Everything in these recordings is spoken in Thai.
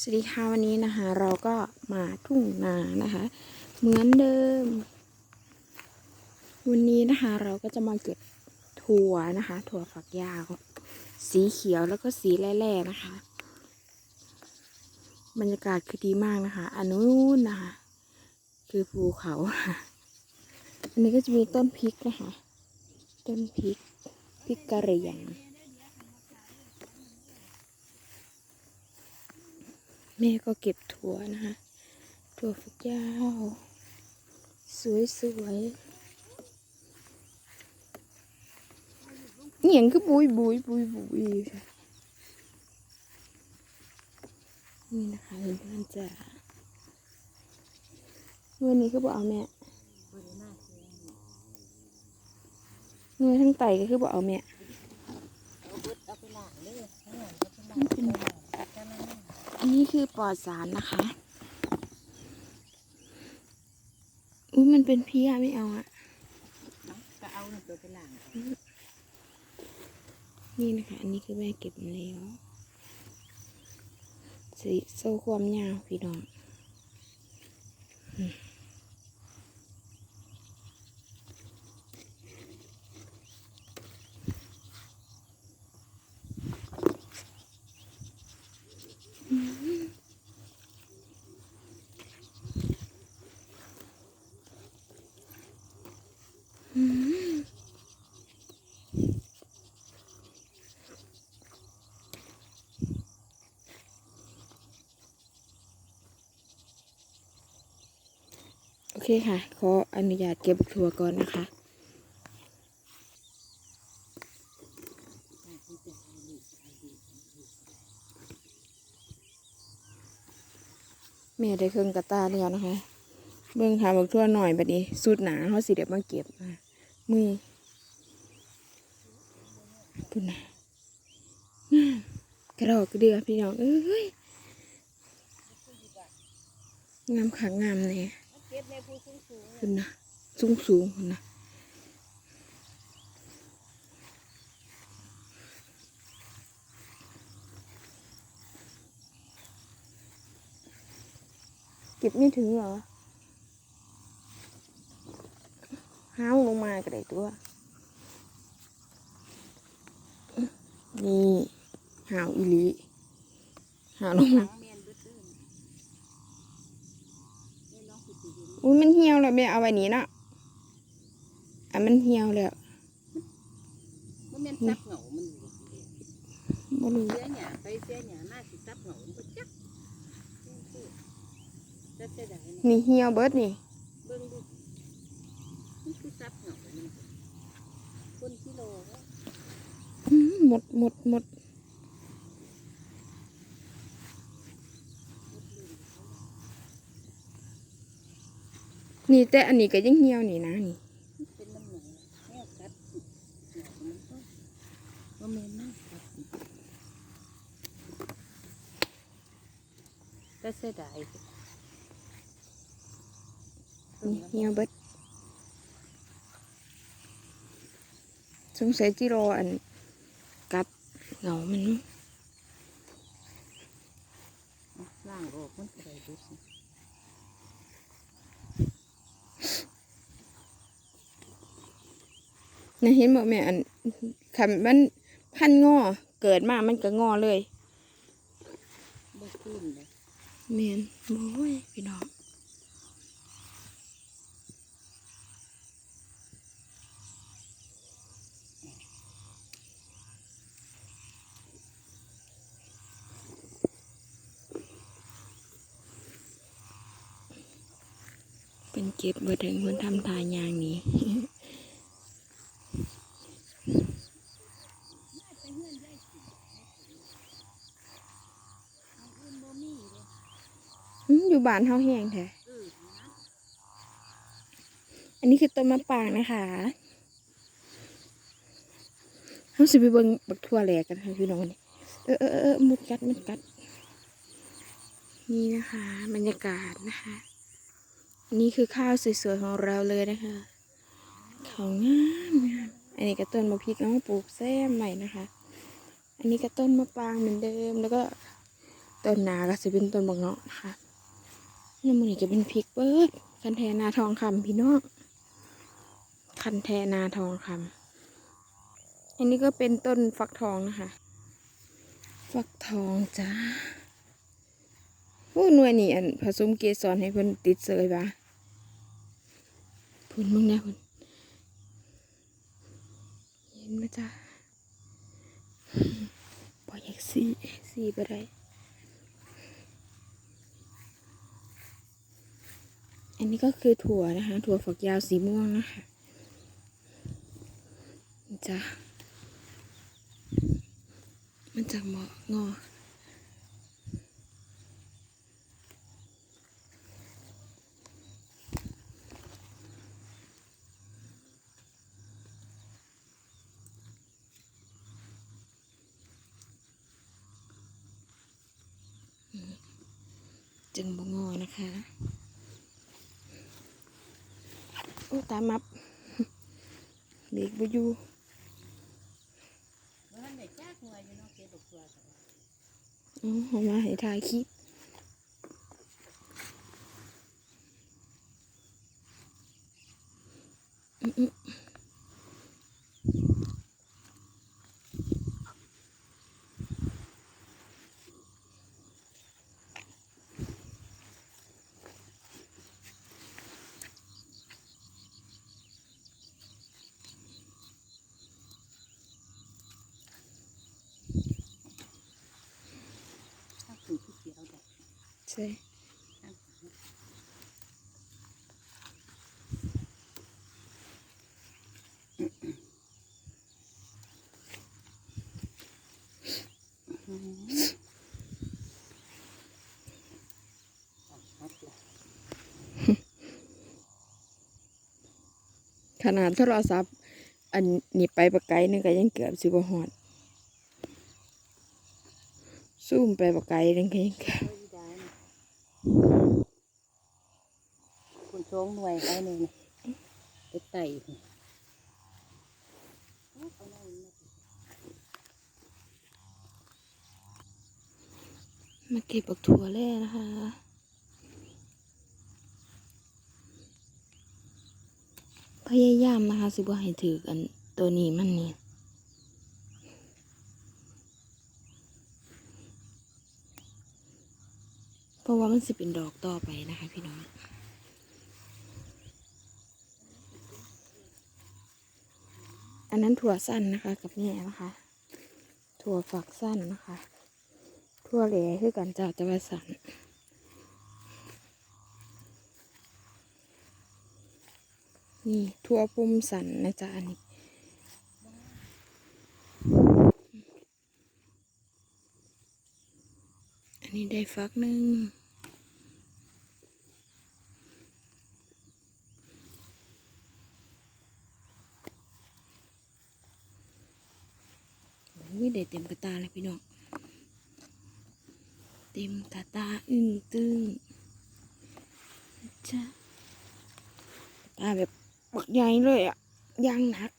สวัสดีค่ะวันนี้นะคะ เราก็มาทุ่งนานะคะ เหมือนเดิม วันนี้นะคะ เราก็จะมาเก็บถั่วนะคะ ถั่วฝักยาวสีเขียวแล้วก็สีแร่ๆนะคะ บรรยากาศคือดีมากนะคะ อันนู้นนะคะ คือภูเขาอันนี้ก็จะมีต้นพริกนะคะ ต้นพริกพริกกระเหรี่ยง แม่ก็เก็บถั่วนะคะ ถั่วฝักยาว สวยสวยๆเหนียงคือบุยบุยบุยบุยอยู่ค่ะนี่นะคะเพื่อนๆจ้าวันนี้ก็บอกเอาแม่เงินทั้งไตก็คือบอกเอาแม่ อันนี้คือปอดสารนะคะ อุ้ยมันเป็นเพี้ยไม่เอาอะก็เอาหนึ่งตัวเป็นหลังนี่นะคะ อันนี้คือแม่เก็บมาแล้วสีโซ่ความยาวพี่น้อง เคค่ะ ขออนุญาตเก็บถั่วก่อนนะคะแม่ได้เครื่องกระตาแล้วนะคะ เบิ่งหาบักทั่วหน่อยแบบนี้สุดหนาเขาสิเดียวมาเก็บมือพุ่นนะกระดอกกระเดือพี่น้องเอ้ยงามขางงามเนี่ย ก็บในผู้สูงสูงพุ่นนะสูงสูงพุ่นนะเก็บไม่ถึงเหรอห้าวลงมาก็ได้ตัว นี่หาวอีหลีหาวลงมา ทั้งเมียนเบื้อตื้นนี่น้องสิสิเห็น อุ้ยมันเหี่ยวแล้วแม่เอาไว้นี้เนาะอะมันเหี่ยวแล้วมันเมียนซับเหงามันอยู่บ่รู้เสียหยาไปเสียหยาหน้าสิซับเหงามันก็จักจะเสียดายนะนี่เหี่ยวเบิดนี่เบิ่งดูนี่คือซับเหงามันคนกิโลวะอื้อหมดหมดหมด นี่แต่อันนี้ก็ยังเหี่ยวนี่นะนี่เป็นน้ำหนักแม่ซับเหงามันก็ว่าเมียนมากครับจะเสียดายนี่เหี่ยวเบิดสงสัยจิโรอันกัดเหงามันมั้งล่างออกมันก็ได้ดูสิ นะเห็นบอกแม่อันคำมันพันงอเกิดมามันก็งอเลยบ่ขึ้นเลยเมียนโอ้ยพี่น้องเป็นเก็บเบิดถึงคนทำทายยางนี้ อยู่บ้านเฮาแห้งแท้อันนี้คือต้นมะปรางนะคะเฮาสิไปเบิ่งบักทั่วแหลกกันค่ะพี่น้องนี่เออเออเออออมุดกัดมุดกัด นี่นะคะบรรยากาศนะคะอันนี้คือข้าวสวยๆของเราเลยนะคะขางามงามอันนี้ก็ต้นมะพริกน้องปลูกแซมใหม่นะคะ อันนี้ก็ต้นมะปรางเหมือนเดิมแล้วก็ต้นนาก็จะเป็นต้นบักเงาะนะคะ นี่มันนี่จะเป็นพริกเบิดคันแทนาทองคำพี่น้องคันแทนาทองคำอันนี้ก็เป็นต้นฟักทองนะคะ ฟักทองจ้าโอ้หน่วยนี่อันผสมเกสรให้เพิ่นติดเสยปะพุ่นมึงนะพุ่นเห็นไหมจ้าปล่อยอยากสีสีไปได้ อันนี้ก็คือถั่วนะคะ ถั่วฝักยาวสีม่วงนะคะจ้ามันจะเหมาะงอจึงบงอนะคะ โอ้ ตามมับเบรกบอยู่ว่าท่านได้จ้ากหน่วยอยู่เนาะเก็บบักตัวกันอ๋อเอามาให้ถ่ายคลิปอื้ออื้อถ้าคือผู้เสียวได้ ใช่ขนาดโทรศัพท์ อันนี้ไปประไกลนึงก็ยังเกือบสิบหอดซูมไปประไกลนึงก็ยังเกือบ โอ้ยได้นะ คุณโชงหน่วยไปหนึ่งไปไต่นี่เอาหน่อยมาเก็บบักถั่วแล่นะคะพยายามนะคะ สิบ่ให้ถือกันตัวนี้มันนี่เพราะว่ามันสิเป็นดอกต่อไปนะคะพี่น้อง อันนั้นถั่วสั้นนะคะ กับแม่นะคะ ถั่วฝักสั้นนะคะทั่วเหลคือกันจากจะว่าสันนี่ทั่วปุ่มสันนะจ๊ะอันนี้อันนี้ได้ฟักหนึ่งโอ้ยได้เต็มกระตาเลย พี่น้องเต็มตาตาอึ้งตึงจ้ะตาแบบบักใหญ่เลยอะยางหนัก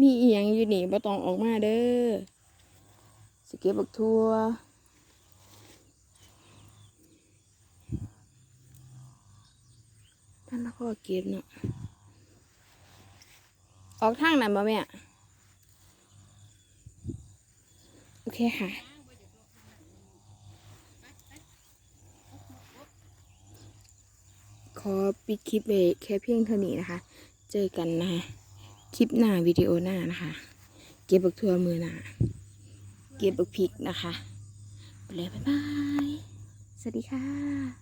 มีเอียงอยู่นี่บ่ต้องออกมาเด้อสเก็บบักทัว ท่านละก็เก็บเนาะออกทางนั้นบ่แม่โอเคค่ะขอปิดคลิปไว้แค่เพียงเท่านี้นะคะ เจอกันนะคะคลิปหน้าวิดีโอหน้านะคะ เก็บบักทัวมือหน้าเก็บบักพริกนะคะ ไปเลยบ๊ายบาย สวัสดีค่ะ